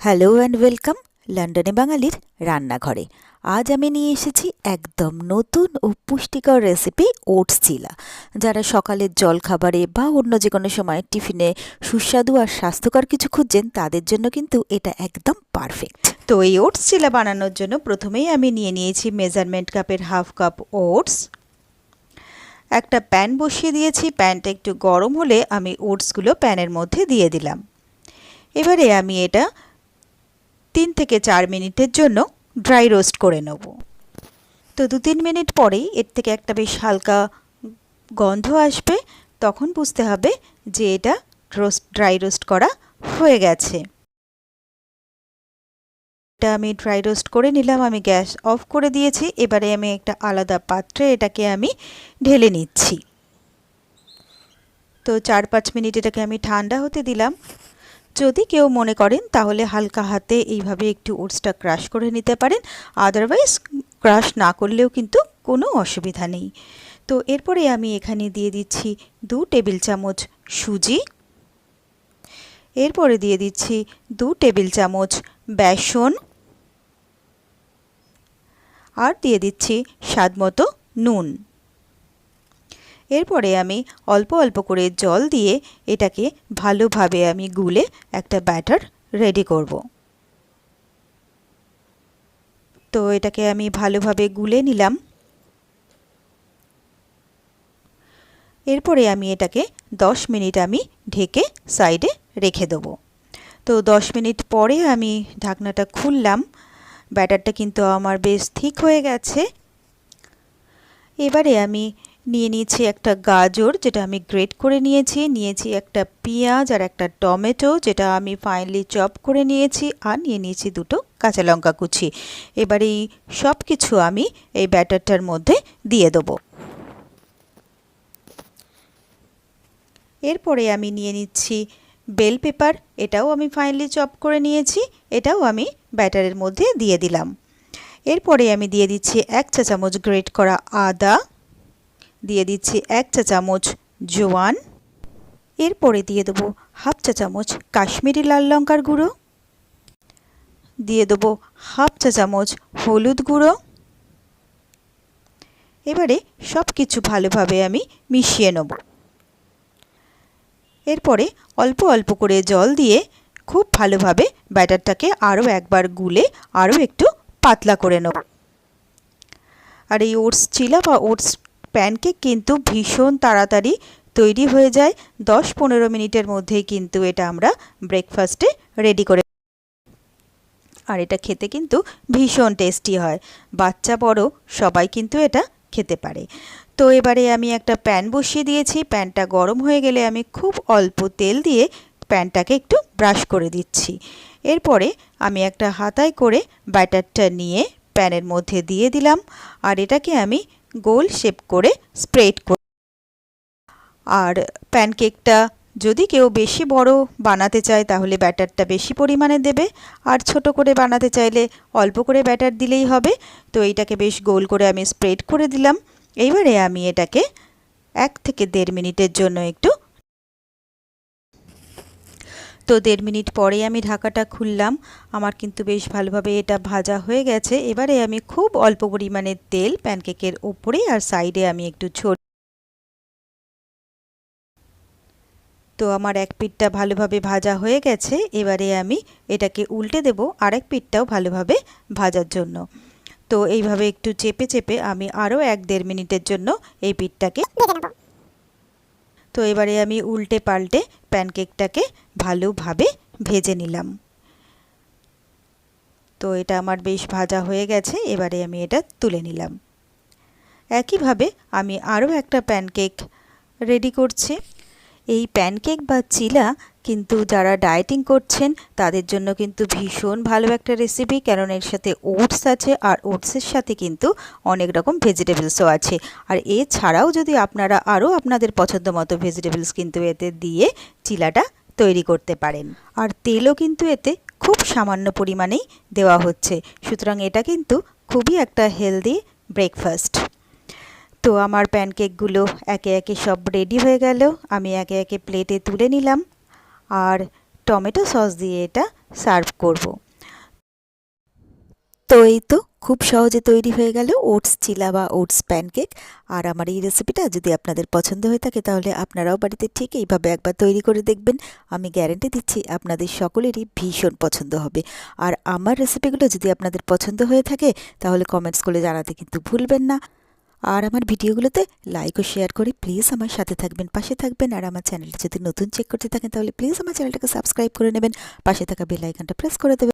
Hello and welcome লন্ডনে বাঙালির রান্নাঘরে। আজ আমি নিয়ে এসেছি একদম নতুন ও পুষ্টিকর রেসিপি ওটস চিলা যারা সকালের জলখাবারে বা অন্য যে কোনো সময় টিফিনে সুস্বাদু আর স্বাস্থ্যকর কিছু খুঁজছেন, তাদের জন্য কিন্তু এটা একদম পারফেক্ট তো এই ওটস চিলা বানানোর জন্য প্রথমেই আমি নিয়ে নিয়েছি মেজারমেন্ট কাপের হাফ কাপ ওটস একটা প্যান বসিয়ে দিয়েছি প্যানটা একটু গরম হলে আমি ওটসগুলো প্যানের মধ্যে দিয়ে দিলাম। এবারে আমি এটা তিন থেকে চার মিনিটের জন্য ড্রাই রোস্ট করে নেব। তো দু তিন মিনিট পরেই এর থেকে একটা বেশ হালকা গন্ধ আসবে, তখন বুঝতে হবে যে এটা রোস্ট, ড্রাই রোস্ট করা হয়ে গেছে। এটা আমি ড্রাই রোস্ট করে নিলাম, আমি গ্যাস অফ করে দিয়েছি, এবারে আমি একটা আলাদা পাত্রে এটাকে আমি ঢেলে নিচ্ছি। তো চার পাঁচ মিনিট এটাকে আমি ঠান্ডা হতে দিলাম। যদি কেউ মনে করেন, তাহলে হালকা হাতে এইভাবে একটু ওটসটা ক্রাশ করে নিতে পারেন। আদারওয়াইজ ক্রাশ না করলেও কিন্তু কোনো অসুবিধা নেই। তো এরপরে আমি এখানে দিয়ে দিচ্ছি দু টেবিল চামচ সুজি। এরপরে দিয়ে দিচ্ছি দু টেবিল চামচ বেসন। আর দিয়ে দিচ্ছি স্বাদ নুন। এরপরে আমি অল্প অল্প করে জল দিয়ে এটাকে ভালোভাবে আমি গুলে একটা ব্যাটার রেডি করব। তো এটাকে আমি ভালোভাবে গুলে নিলাম। এরপরে আমি এটাকে 10 মিনিট আমি ঢেকে সাইডে রেখে দেবো। তো 10 মিনিট পরে আমি ঢাকনাটা খুললাম। ব্যাটারটা কিন্তু আমার বেশ ঠিক হয়ে গেছে। এবারে আমি নিয়ে নিয়েছি একটা গাজর, যেটা আমি গ্রেট করে নিয়েছি। নিয়েছি একটা পেঁয়াজ আর একটা টমেটো, যেটা আমি ফাইনলি চপ করে নিয়েছি। আর নিয়ে নিয়েছি দুটো কাঁচা লঙ্কা কুচি। এবার এই সব কিছু আমি এই ব্যাটারটার মধ্যে দিয়ে দেবো। এরপরে আমি নিয়ে নিচ্ছি বেল পেপার এটাও আমি ফাইনলি চপ করে নিয়েছি। এটাও আমি ব্যাটারের মধ্যে দিয়ে দিলাম। এরপরে আমি দিয়ে দিচ্ছি এক চা চামচ গ্রেট করা আদা। দিয়ে দিচ্ছি এক চা চামচ জোয়ান। এরপরে দিয়ে দেবো হাফ চা চামচ কাশ্মীরি লাল লঙ্কার গুঁড়ো। দিয়ে দেবো হাফ চা চামচ হলুদ গুঁড়ো। এবারে সব কিছু ভালোভাবে আমি মিশিয়ে নেব। এরপরে অল্প অল্প করে জল দিয়ে খুব ভালোভাবে ব্যাটারটাকে আরও একবার গুলে আরও একটু পাতলা করে নেব। আর এই ওটস, চিলা বা ওটস প্যানকেক কিন্তু ভীষণ তাড়াতাড়ি তৈরি হয়ে যায়। দশ পনেরো মিনিটের মধ্যেই কিন্তু এটা আমরা ব্রেকফাস্টে রেডি করে আর এটা খেতে কিন্তু ভীষণ টেস্টি হয়। বাচ্চা বড়, সবাই কিন্তু এটা খেতে পারে। তো এবারে আমি একটা প্যান বসিয়ে দিয়েছি। প্যানটা গরম হয়ে গেলে আমি খুব অল্প তেল দিয়ে প্যানটাকে একটু ব্রাশ করে দিচ্ছি। এরপরে আমি একটা হাতায় করে ব্যাটারটা নিয়ে প্যানের মধ্যে দিয়ে দিলাম। আর এটাকে আমি গোল শেপ করে স্প্রেড করে। আর প্যানকেকটা যদি কেউ বেশি বড় বানাতে চায়, তাহলে ব্যাটারটা বেশি পরিমাণে দেবে। আর ছোট করে বানাতে চাইলে অল্প করে ব্যাটার দিলেই হবে। তো এইটাকে বেশ গোল করে আমি স্প্রেড করে দিলাম। এইবারে আমি এটাকে এক থেকে দেড় মিনিটের জন্য একটু তো দেড় মিনিট পরে আমি ঢাকাটা খুললাম। আমার কিন্তু বেশ ভালোভাবে এটা ভাজা হয়ে গেছে। এবারে আমি খুব অল্প পরিমাণে তেল প্যানকেকের ওপরে আর সাইডে আমি একটু ছোট তো আমার এক পিঠটা ভালোভাবে ভাজা হয়ে গেছে। এবারে আমি এটাকে উল্টে দেব আরেক পিঠটাও ভালোভাবে ভাজার জন্য। তো এইভাবে একটু চেপে চেপে আমি আরও এক দেড় মিনিটের জন্য এই পিঠটাকে তো এবারে আমি উল্টে পাল্টে প্যানকেকটাকে ভালোভাবে ভেজে নিলাম। তো এটা আমার বেশ ভাজা হয়ে গেছে, এবারে আমি এটা তুলে নিলাম। একইভাবে আমি আরও একটা প্যানকেক রেডি করছি। এই প্যানকেক বা চিলা কিন্তু যারা ডায়েটিং করছেন, তাদের জন্য কিন্তু ভীষণ ভালো একটা রেসিপি কারণ এর সাথে ওটস আছে আর ওটসের সাথে কিন্তু অনেক রকম ভেজিটেবলসও আছে। আর এছাড়াও যদি আপনারা আরও আপনাদের পছন্দ মতো ভেজিটেবলস কিন্তু এতে দিয়ে চিলাটা তৈরি করতে পারেন। আর তেলও কিন্তু এতে খুব সামান্য পরিমাণেই দেওয়া হচ্ছে। সুতরাং এটা কিন্তু খুবই একটা হেলদি ব্রেকফাস্ট তো আমার প্যানকেকগুলো একে একে সব রেডি হয়ে গেল। আমি একে একে প্লেটে তুলে নিলাম আর টমেটো সস দিয়ে এটা সার্ভ করব। তো এই তো খুব সহজে তৈরি হয়ে গেল ওটস চিলা বা ওটস প্যানকেক আর আমার এই রেসিপিটা যদি আপনাদের পছন্দ হয়ে থাকে তাহলে আপনারাও বাড়িতে ঠিক এইভাবে একবার তৈরি করে দেখবেন। আমি গ্যারেন্টি দিচ্ছি আপনাদের সকলেরই ভীষণ পছন্দ হবে। আর আমার রেসিপিগুলো যদি আপনাদের পছন্দ হয়ে থাকে তাহলে কমেন্টস করে জানাতে কিন্তু ভুলবেন না। আর আমার ভিডিওগুলোতে লাইক ও শেয়ার করে প্লিজ আমার সাথে থাকবেন, পাশে থাকবেন। আর আমার চ্যানেলটি যদি নতুন চেক করতে থাকেন, তাহলে প্লিজ আমার চ্যানেলটাকে সাবস্ক্রাইব করে নেবেন। পাশে থাকা বেল আইকনটা প্রেস করে দেবেন।